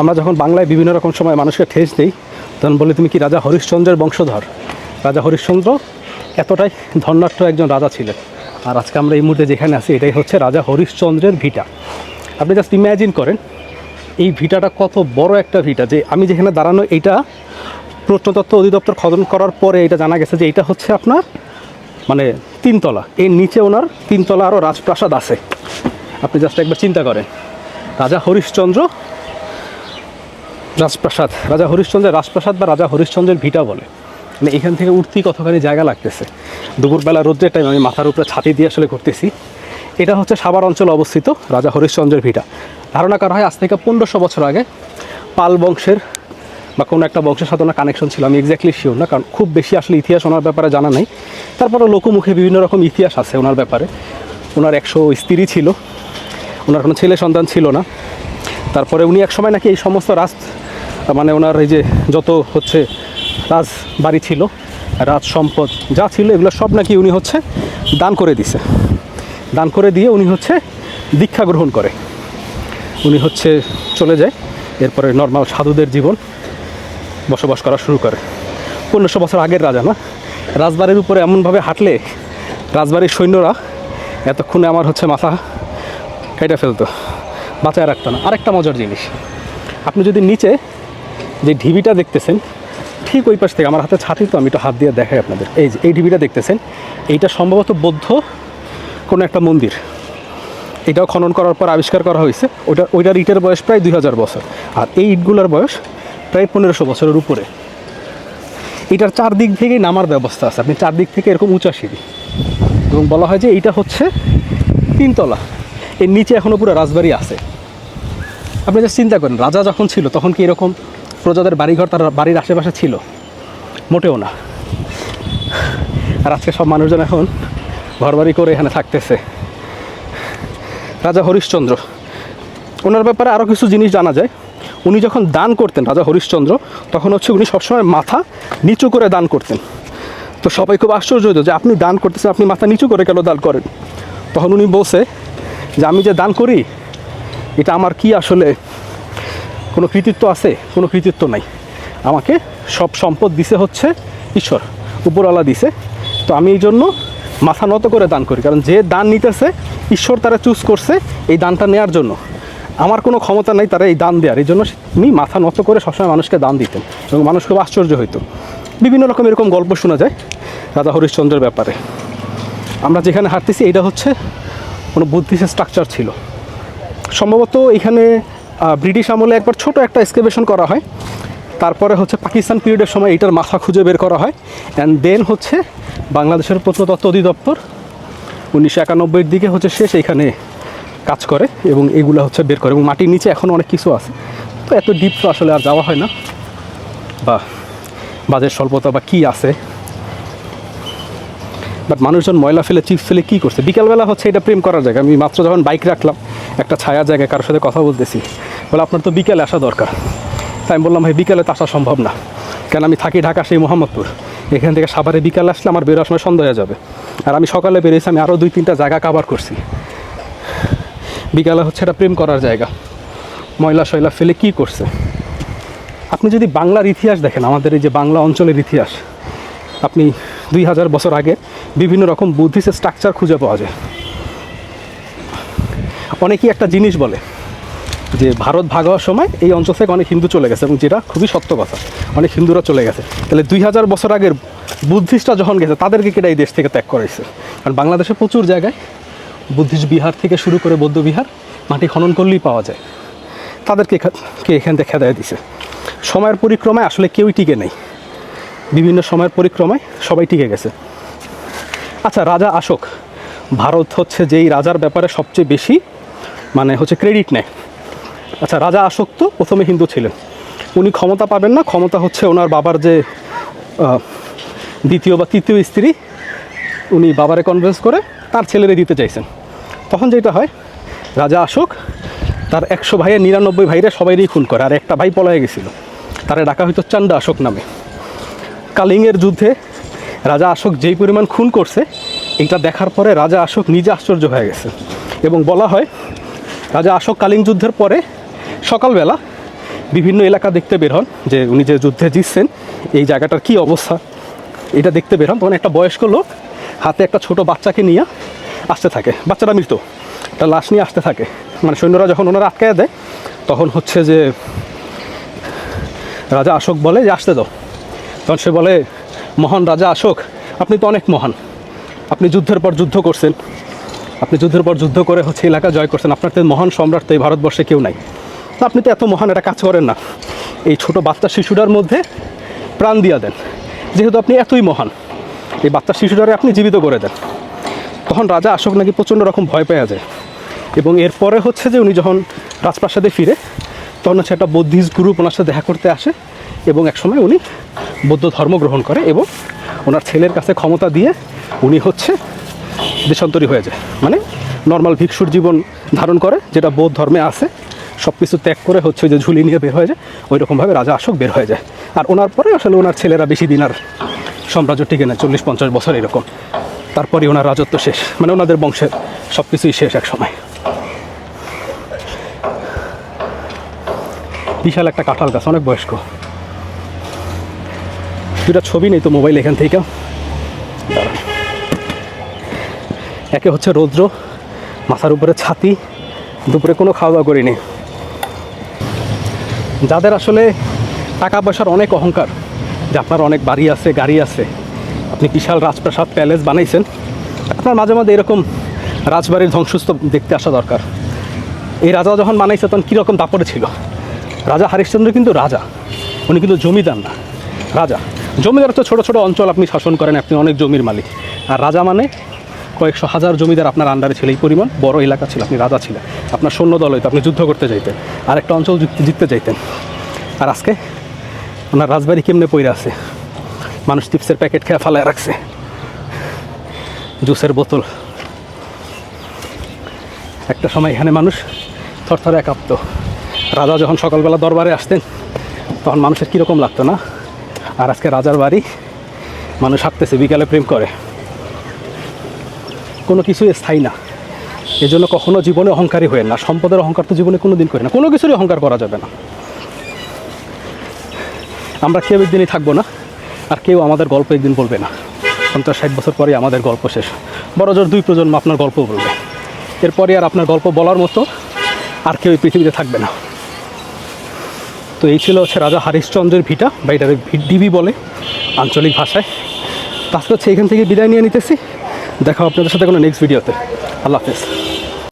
আমরা যখন বাংলায় বিভিন্ন রকম সময় মানুষকে ঠেস দিই, তখন বলি, তুমি কি রাজা হরিশ্চন্দ্রের বংশধর? রাজা হরিশ্চন্দ্র এতটাই ধন্যাঢ্য একজন রাজা ছিলেন। আর আজকে আমরা এই মুহূর্তে যেখানে আছি, এটাই হচ্ছে রাজা হরিশ্চন্দ্রের ভিটা। আপনি জাস্ট ইম্যাজিন করেন, এই ভিটাটা কত বড় একটা ভিটা যে আমি যেখানে দাঁড়ানো, এইটা প্রত্নতত্ত্ব অধিদপ্তর খনন করার পরে এটা জানা গেছে যে এটা হচ্ছে আপনার মানে তিনতলা। এর নিচে ওনার তিনতলা আরও রাজপ্রাসাদ আছে। আপনি জাস্ট একবার চিন্তা করেন, রাজা হরিশ্চন্দ্র রাজপ্রাসাদ, রাজা হরিশ্চন্দ্রের রাজপ্রাসাদ বা রাজা হরিশ্চন্দ্রের ভিটা বলে। মানে এখান থেকে উঠতেই কতখানি জায়গা লাগতেছে। দুপুরবেলা, রোদ্রের টাইম আমি মাথার উপরে ছাতি দিয়ে আসলে করতেছি এটা হচ্ছে সাভার অঞ্চলে অবস্থিত রাজা হরিশ্চন্দ্রের ভিটা। ধারণা করা হয় আজ থেকে পনেরোশো বছর আগে পাল বংশের বা কোনো একটা বংশের সাথে ওনার কানেকশন ছিল, আমি এক্স্যাক্টলি শিওর না, কারণ খুব বেশি আসলে ইতিহাস ওনার ব্যাপারে জানা নেই। তারপরে লোকমুখে বিভিন্ন রকম ইতিহাস আছে ওনার ব্যাপারে। ওনার একশো স্ত্রী ছিল, ওনার কোনো ছেলে সন্তান ছিল না। তারপরে উনি এক সময় নাকি এই সমস্ত রাজ মানে ওনার এই যে যত হচ্ছে রাজ বাড়ি ছিল রাজ সম্পদ যা ছিল এগুলো সব নাকি উনি হচ্ছে দান করে দিছে। দান করে দিয়ে উনি হচ্ছে দীক্ষা গ্রহণ করে। উনি হচ্ছে চলে যায়, এরপরে নর্মাল সাধুদের জীবন বসবাস করা শুরু করে। পনেরোশো বছর আগের রাজা না? রাজবাড়ির উপরে এমনভাবে হাঁটলে রাজবাড়ির সৈন্যরা এতক্ষণে আমার হচ্ছে মাথা কেটে ফেলতো। বাঁচায় রাখতো না। আরেকটা মজার জিনিস। আপনি যদি নিচে যে ঢিবিটা দেখতেছেন, ঠিক ওই পাশ থেকে, আমার হাতে ছাতি তো, আমি একটু হাত দিয়ে দেখাই আপনাদের। এই যে, এই ঢিবিটা দেখতেছেন, এইটা সম্ভবত বৌদ্ধ কোনো একটা মন্দির। এটাও খনন করার পর আবিষ্কার করা হয়েছে। ওইটা ওইটার ইটের বয়স প্রায় দুই হাজার বছর। আর এই ইটগুলোর বয়স প্রায় পনেরোশো বছরের উপরে। এটার চারদিক থেকেই নামার ব্যবস্থা আছে। আপনি চারদিক থেকে এরকম উঁচা সিঁড়ি। এবং বলা হয় যে এইটা হচ্ছে তিনতলা। এর নিচে এখনও পুরো রাজবাড়ি আছে। আপনি যা চিন্তা করেন, রাজা যখন ছিল, তখন কি এরকম প্রজাদের বাড়িঘর তার বাড়ির আশেপাশে ছিল? মোটেও না। আর আজকে সব মানুষজন এখন ঘরবাড়ি করে এখানে থাকতেছে। রাজা হরিশ্চন্দ্র, ওনার ব্যাপারে আরও কিছু জিনিস জানা যায়। উনি যখন দান করতেন, রাজা হরিশ্চন্দ্র, তখন হচ্ছে উনি সবসময় মাথা নিচু করে দান করতেন। তো সবাই খুব আশ্চর্য হতো যে আপনি দান করতেছেন, আপনি মাথা নিচু করে কেন দান করেন? তখন উনি বলছে যে আমি যে দান করি, এটা আমার কি আসলে কোনো কৃতিত্ব আছে? কোনো কৃতিত্ব নাই। আমাকে সব সম্পদ দিছে হচ্ছে ঈশ্বর, উপরওয়ালা দিছে। তো আমি এই জন্য মাথা নত করে দান করি, কারণ যে দান নিতেছে, ঈশ্বর তারা চুজ করছে এই দানটা নেওয়ার জন্য। আমার কোনো ক্ষমতা নাই তারা এই দান দেওয়ার এই জন্য উনি মাথা নত করে সবসময় মানুষকে দান দিতেন এবং মানুষ খুব আশ্চর্য হইতো। বিভিন্ন রকম এরকম গল্প শোনা যায় রাজা হরিশ্চন্দ্রের ব্যাপারে। আমরা যেখানে হাঁটতেছি এটা হচ্ছে কোনো বুদ্ধিস্ট স্ট্রাকচার ছিল। সম্ভবত এখানে ব্রিটিশ আমলে একবার ছোট একটা এক্সকেভেশন করা হয়। তারপরে হচ্ছে পাকিস্তান পিরিয়ডের সময় এটার মাথা খুঁজে বের করা হয়। অ্যান্ড দেন হচ্ছে বাংলাদেশের প্রত্নতত্ত্ব অধিদপ্তর উনিশশো একানব্বইয়ের দিকে হচ্ছে শেষ এখানে কাজ করে এবং এগুলো হচ্ছে বের করে। এবং মাটির নিচে এখন অনেক কিছু আছে। তো এত ডিপ তো আসলে আর যাওয়া হয় না। বা বাজের স্বল্পতা বা কী আছে? বাট মানুষজন ময়লা ফেলে, চিপস ফেলে কী করছে? বিকালবেলা হচ্ছে এটা প্রেম করার জায়গা। আমি মাত্র যখন বাইক রাখলাম, একটা ছায়া জায়গায় কারোর সাথে কথা বলতেছি। বলে, আপনার তো বিকেলে আসা দরকার। তাই আমি বললাম, ভাই, বিকেলে তো আসা সম্ভব না। কেন আমি থাকি ঢাকা, সেই মোহাম্মদপুর। এখান থেকে সাভারে বিকালে আসলে আমার বেরোর সময় সন্ধ্যা হয়ে যাবে। আর আমি সকালে বেরিয়েছি, আমি আরও দুই, তিনটা জায়গা কাভার করছি। বিকালে হচ্ছে এটা প্রেম করার জায়গা। ময়লা শয়লা ফেলে কী করছে? আপনি যদি বাংলার ইতিহাস দেখেন, আমাদের এই যে বাংলা অঞ্চলের ইতিহাস, আপনি দুই হাজার বছর আগে বিভিন্ন রকম বুদ্ধিস্ট স্ট্রাকচার খুঁজে পাওয়া যায়। অনেকেই একটা জিনিস বলে যে ভারত ভাগ হওয়ার সময় এই অঞ্চল থেকে অনেক হিন্দু চলে গেছে এবং যেটা খুবই সত্য কথা, অনেক হিন্দুরা চলে গেছে। তাহলে দুই হাজার বছর আগের বুদ্ধিস্টরা যখন গেছে, তাদেরকে কেটে এই দেশ থেকে ত্যাগ করাইছে কারণ বাংলাদেশে প্রচুর জায়গায় বুদ্ধিস্ট বিহার থেকে শুরু করে বৌদ্ধ বিহার মাটি খনন করলেই পাওয়া যায়। তাদেরকে কে এখান থেকে খেদায় দিছে? সময়ের পরিক্রমায় আসলে কেউই টিকে নেই। বিভিন্ন সময়ের পরিক্রমায় সবাই টিকে গেছে। আচ্ছা রাজা আশোক, ভারত হচ্ছে যেই রাজার ব্যাপারে সবচেয়ে বেশি মানে হচ্ছে ক্রেডিট নেয়। আচ্ছা রাজা আশোক তো প্রথমে হিন্দু ছিলেন। উনি ক্ষমতা পাবেন না, ক্ষমতা হচ্ছে ওনার বাবার যে দ্বিতীয় বা তৃতীয় স্ত্রী, উনি বাবারে কনভিন্স করে তার ছেলেরে দিতে চাইছেন। তখন যেটা হয়, রাজা আশোক তার একশো ভাইয়ের নিরানব্বই ভাইরা সবাইরই খুন করে, আর একটা ভাই পলায় গেছিল। তারা ডাকা হয়তো চান্ডা আশোক নামে। কালিংয়ের যুদ্ধে রাজা অশোক যেই পরিমাণ খুন করছে, এটা দেখার পরে রাজা অশোক নিজে আশ্চর্য হয়ে গেছে। এবং বলা হয়, রাজা অশোক কালিং যুদ্ধের পরে সকালবেলা বিভিন্ন এলাকা দেখতে বের হন যে উনি যে যুদ্ধে জিতছেন, এই জায়গাটার কি অবস্থা, এটা দেখতে বের হন। তখন একটা বয়স্ক লোক হাতে একটা ছোট বাচ্চাকে নিয়ে আসতে থাকে। বাচ্চাটা মৃত, একটা লাশ নিয়ে আসতে থাকে। মানে সৈন্যরা যখন ওনারা আটকায় দেয়, তখন হচ্ছে যে রাজা অশোক বলে যে, আসতে দাও। তখন সে বলে, মহান রাজা অশোক আপনি তো অনেক মহান। আপনি যুদ্ধের পর যুদ্ধ করছেন। আপনি যুদ্ধের পর যুদ্ধ করে হচ্ছে এলাকা জয় করছেন। আপনার তো মহান সম্রাট তো এই ভারতবর্ষে কেউ নাই। তো আপনি তো এত মহান, এটা কাজ করেন না। এই ছোট বাচ্চা শিশুটার মধ্যে প্রাণ দিয়া দেন। যেহেতু আপনি এতই মহান, এই বাচ্চা শিশুটারে আপনি জীবিত করে দেন। তখন রাজা অশোক নাকি প্রচণ্ড রকম ভয় পেয়ে যায়। এবং এরপরে হচ্ছে যে উনি যখন রাজপ্রাসাদে ফিরে, তখন হচ্ছে একটা বৌদ্ধিস্ট গ্রুপ ওনার সাথে দেখা করতে আসে। এবং একসময় উনি বৌদ্ধ ধর্ম গ্রহণ করে এবং ওনার ছেলের কাছে ক্ষমতা দিয়ে উনি হচ্ছে দেশান্তরী হয়ে যায়। মানে নর্মাল ভিক্ষুর জীবন ধারণ করে, যেটা বৌদ্ধ ধর্মে আছে সব কিছু ত্যাগ করে হচ্ছে যে ঝুলি নিয়ে বের হয়ে যায় ওই রকমভাবে রাজা অশোক বের হয়ে যায়। আর ওনার পরে আসলে ওনার ছেলেরা বেশি দিন আর সাম্রাজ্য টিকে নেয় চল্লিশ পঞ্চাশ বছর এরকম। তারপরে ওনার রাজত্ব শেষ। মানে ওনাদের বংশের সব কিছুই শেষ এক সময়। বিশাল একটা কাঁঠাল গাছ, অনেক বয়স্ক। দুটা ছবি নেই তো মোবাইল এখান থেকে। একে হচ্ছে রৌদ্র, মাথার উপরে ছাতি, দুপুরে কোনো খাওয়া দাওয়া করিনি। যাদের আসলে টাকা পয়সার অনেক অহংকার, যে আপনার অনেক বাড়ি আছে, গাড়ি আছে, আপনি বিশাল রাজপ্রাসাদ প্যালেস বানাইছেন, আপনার মাঝে মাঝে এরকম রাজবাড়ির ধ্বংসস্তূপ দেখতে আসা দরকার। এই রাজা যখন বানাইছে, তখন কীরকম দাপড়ে ছিল? রাজা হরিশ্চন্দ্র কিন্তু রাজা, উনি কিন্তু জমিদার না, রাজা। জমিদার তো ছোটো ছোটো অঞ্চল আপনি শাসন করেন, আপনি অনেক জমির মালিক। আর রাজা মানে কয়েকশো হাজার জমিদার আপনার আন্ডারে ছিল, এই পরিমাণ বড় এলাকা ছিল, আপনি রাজা ছিলেন। আপনার সৈন্য দল হইতো, আপনি যুদ্ধ করতে চাইতেন আর একটা অঞ্চল জিত- জিততে চাইতেন আর আজকে ওনার রাজবাড়ি কেমনে পইরা আছে? মানুষ টিপসের প্যাকেট খেয়ে ফালায় রাখছে। জুসের বোতল। একটা সময় এখানে মানুষ থরথরে কাঁপত। রাজা যখন সকালবেলা দরবারে আসতেন, তখন মানুষের কীরকম লাগতো না? আর আজকে রাজার বাড়ি মানুষ হাঁটতেছে, বিকালে প্রেম করে। কোনো কিছুই স্থায়ী না। এজন্য কখনো জীবনে অহংকারী হয়ে না। সম্পদের অহংকার তো জীবনে কোনো দিন করে না। কোনো কিছুরই অহংকার করা যাবে না। আমরা কেউ একদিনই থাকব না, আর কেউ আমাদের গল্প একদিন বলবে না। পঞ্চাশ, ষাট বছর পরে আমাদের গল্প শেষ। বড় জোর দুই প্রজন্ম আপনার গল্প বলবে। এরপরে আর আপনার গল্প বলার মতো আর কেউ পৃথিবীতে থাকবে না। তো এই ছিল হচ্ছে রাজা হরিশ্চন্দ্রের ভিটা, বা এটা ডিবি বলে আঞ্চলিক ভাষায়। তো আজকে হচ্ছে এখান থেকে বিদায় নিয়ে নিতেছি। দেখা আপনাদের সাথে কোনো নেক্সট ভিডিওতে আল্লাহ হাফেজ।